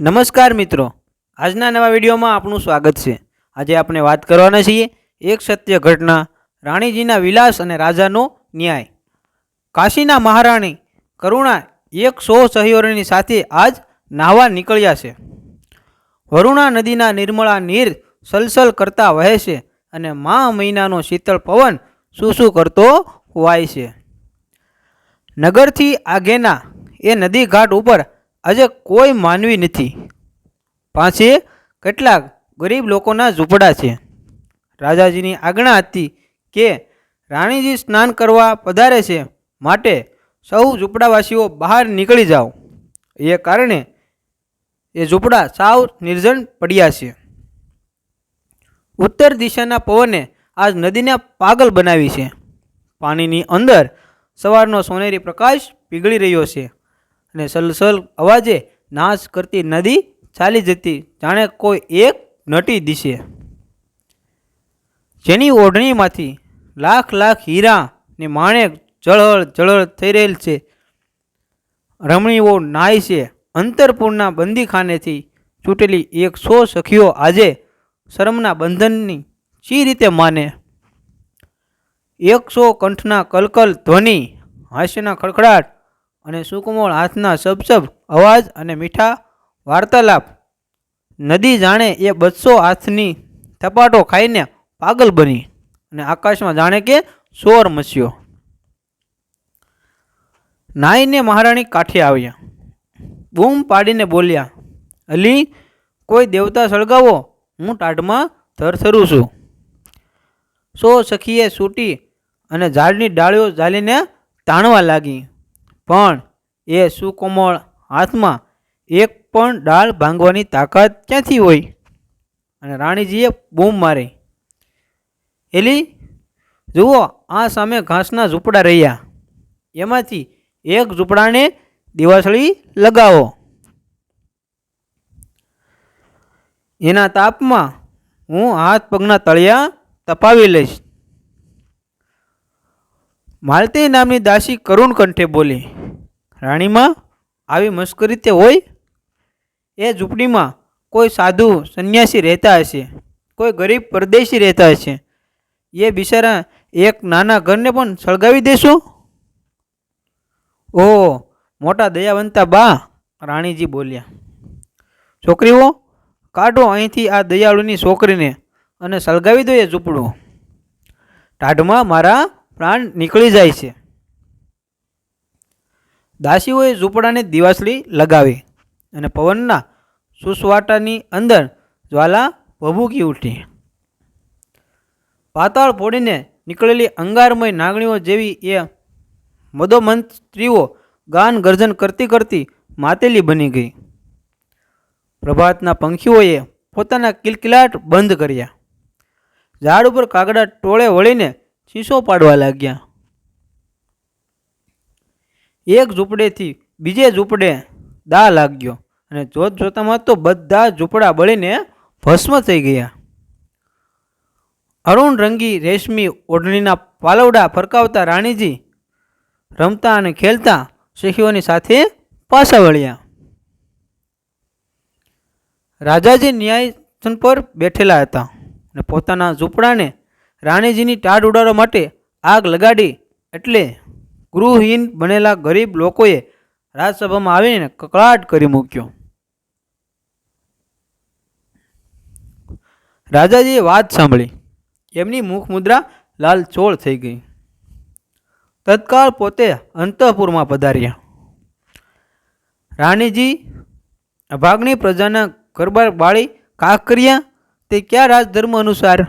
નમસ્કાર મિત્રો. આજના નવા વિડીયોમાં આપનું સ્વાગત છે. આજે આપણે વાત કરવાના છીએ એક સત્ય ઘટના, રાણીજીના વિલાસ અને રાજાનો ન્યાય. કાશીના મહારાણી કરુણા એક સો સહયોરની સાથે આજ નાહવા નીકળ્યા છે. વરુણા નદીના નિર્મળા નીર સલસલ કરતા વહે છે અને મા મહિનાનો શીતળ પવન શું કરતો વાય છે. નગરથી આગેના એ નદી ઘાટ ઉપર આજે કોઈ માનવી નથી. પાસે કેટલાક ગરીબ લોકોના ઝૂંપડા છે. રાજાજીની આજ્ઞા હતી કે રાણીજી સ્નાન કરવા પધારે છે માટે સૌ ઝૂંપડાવાસીઓ બહાર નીકળી જાઓ. એ કારણે એ ઝૂંપડા સાવ નિર્જન પડ્યા છે. ઉત્તર દિશાના પવને આજ નદીને પાગલ બનાવી છે. પાણીની અંદર સવારનો સોનેરી પ્રકાશ પીગળી રહ્યો છે. અને સલસલ અવાજે નાશ કરતી નદી ચાલી જતી. જાણે કોઈ એક નટી દિશે. જેની ઓઢણીમાંથી લાખ લાખ હીરા ને માણેક જળહળ જળહળ થઈ રહેલ છે. રમણીઓ નાય છે. અંતરપુરના બંદીખાનેથી છૂટેલી એક સો સખીઓ આજે શરમના બંધનની ચી રીતે માને? એકસો કંઠના કલકલ ધ્વનિ, હાસ્યના ખડખડાટ અને સુકમોળ હાથના સબસબ અવાજ અને મીઠા વાર્તાલાપ. નદી જાણે એ બસો હાથની થપાટો ખાઈને પાગલ બની અને આકાશમાં જાણે કે સોર મચ્યો. નાઈને મહારાણી કાંઠે આવ્યા. બૂમ પાડીને બોલ્યા, અલી, કોઈ દેવતા સળગાવો, હું ટાઢમાં થરથરું છું. સો સખીએ સૂટી અને ઝાડની ડાળીઓ ઝાલીને તાણવા લાગી. પણ એ સુકોમળ હાથમાં એક પણ ડાળ ભાંગવાની તાકાત ક્યાંથી હોય? અને રાણીજીએ બૂમ મારી. એલી, જુઓ, આ સામે ઘાસના ઝૂંપડા રહ્યા. એમાંથી એક ઝૂંપડાને દિવાસળી લગાવો. એના તાપમાં હું હાથ પગના તળિયા તપાવી લઈશ. માલતી નામની દાસી કરુણ કંઠે બોલી, રાણીમાં આવી મશ્કરી તે હોય? એ ઝૂંપડીમાં કોઈ સાધુ સંન્યાસી રહેતા હશે? કોઈ ગરીબ પરદેશી રહેતા હશે? એ બિચારા એક નાના ઘરને પણ સળગાવી દેશું? ઓહો, મોટા દયાવંતા બા, રાણીજી બોલ્યા. છોકરીઓ, કાઢો અહીંથી આ દયાળુની છોકરીને અને સળગાવી દો એ ઝૂંપડું. ટાઢમાં મારા પ્રાણ નીકળી જાય છે. દાસીઓએ ઝૂંપડાને દિવાસળી લગાવી અને પવનના સુસવાટાની અંદર જ્વાલા ભભૂકી ઉઠી. પાતાળ ફોડીને નીકળેલી અંગારમય નાગણીઓ જેવી એ મદોમંત સ્ત્રીઓ ગાન ગર્જન કરતી કરતી માતેલી બની ગઈ. પ્રભાતના પંખીઓએ પોતાના કિલકિલાટ બંધ કર્યા. ઝાડ ઉપર કાગડા ટોળે વળીને શીશો પાડવા લાગ્યા. એક ઝૂંપડેથી બીજે ઝૂંપડે દા લાગ્યો અને જોત જોતામાં તો બધા ઝૂંપડા બળીને ભસ્મ થઈ ગયા. અરુણ રંગી રેશમી ઓઢણીના પાલવડા ફરકાવતા રાણીજી રમતા અને ખેલતા શીખીઓની સાથે પાછા વળ્યા. રાજાજી ન્યાયસન પર બેઠેલા હતા અને પોતાના ઝૂંપડાને રાણીજીની ટાઢ ઉડાડવા માટે આગ લગાડી એટલે ગૃહહીન બનેલા ગરીબ લોકોએ રાજસભામાં આવીને કકળાટ કરી મૂક્યો. રાજાજીએ વાત સાંભળી. એમની મુખ મુદ્રા લાલચોળ થઈ ગઈ. તત્કાળ પોતે અંતઃપુરમાં પધાર્યા. રાણીજી અભાગની પ્રજાના ગરબાર બાળી કાક કર્યા. તે કયા રાજધર્મ અનુસાર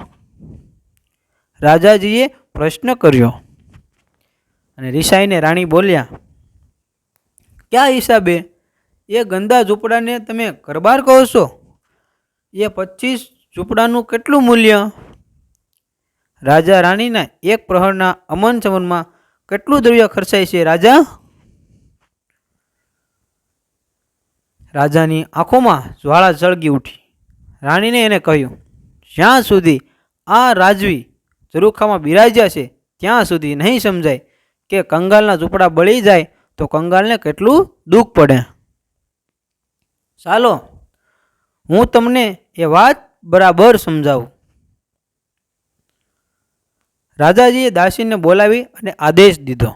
રાજાજીએ પ્રશ્ન કર્યો. અને રિસાઈને રાણી બોલ્યા, ક્યાં હિસાબે એ ગંદા ઝૂંપડાને તમે ગરબાર કહો છો? એ પચીસ ઝૂંપડાનું કેટલું મૂલ્ય? રાજા રાણીના એક પ્રહરના અમન ચમનમાં કેટલું દ્રવ્ય ખર્ચાય છે રાજા? રાજાની આંખોમાં જ્વાળા સળગી ઉઠી. રાણીને એને કહ્યું, જ્યાં સુધી આ રાજવી ઝરૂખામાં બિરાજ્યા છે ત્યાં સુધી નહીં સમજાય કે કંગાલના ઝૂંપડા બળી જાય તો કંગાલને કેટલું દુઃખ પડે. ચાલો, હું તમને એ વાત બરાબર સમજાવું. રાજાજીએ દાસીને બોલાવી અને આદેશ દીધો.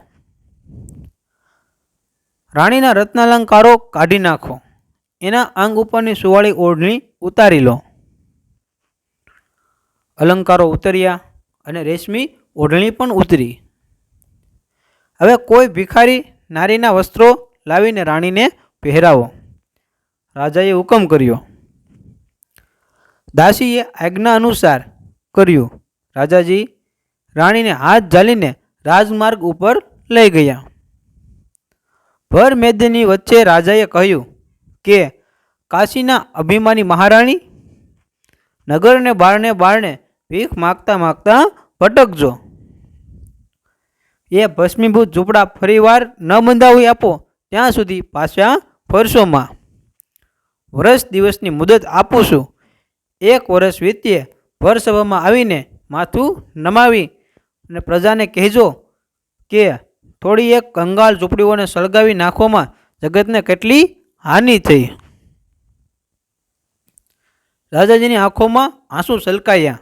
રાણીના રત્નાલંકારો કાઢી નાખો, એના અંગ ઉપરની સુવાળી ઓઢણી ઉતારી લો. અલંકારો ઉતર્યા અને રેશમી ઓઢણી પણ ઉતરી. હવે કોઈ ભિખારી નારીના વસ્ત્રો લાવીને રાણીને પહેરાવો. રાજાએ હુકમ કર્યો. દાસીએ આજ્ઞા અનુસાર કર્યું. રાજાજી રાણીને હાથ ઝાલીને રાજમાર્ગ ઉપર લઈ ગયા. ભર મેદની વચ્ચે રાજાએ કહ્યું કે, કાશીના અભિમાની મહારાણી, નગરને બારણે બારણે ભીખ માગતા માગતા ભટકજો. એ ભસ્મીભૂત ઝૂંપડા ફરીવાર ન બંધાવી આપો, ત્યાં સુધી પાછા ફરશોમાં. વર્ષ દિવસની મુદત આપું છું. એક વર્ષ વીતીએ ભરસભામાં આવીને માથું નમાવી અને પ્રજાને કહેજો કે થોડી એક કંગાળ ઝૂંપડીઓને સળગાવી નાખવામાં જગતને કેટલી હાનિ થઈ. રાજાજીની આંખોમાં આંસુ છલકાયા.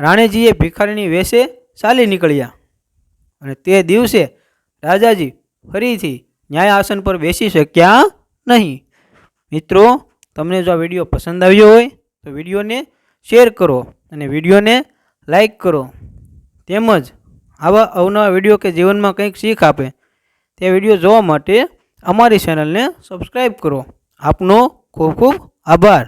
રાણીજીએ ભિખારીની વેશે ચાલી નીકળ્યા અને તે દિવસે રાજાજી ફરીથી ન્યાય આસન પર બેસી શક્યા નહીં. મિત્રો, તમને જો આ વીડિયો પસંદ આવ્યો હોય, તો વિડીયોને શેર કરો અને વિડીયોને લાઈક કરો. તેમજ આવા અવનવા વીડિયો કે જીવનમાં કંઈક શીખ આપે, તે વીડિયો જોવા માટે અમારી ચેનલને સબસ્ક્રાઈબ કરો. આપનો ખૂબ ખૂબ આભાર.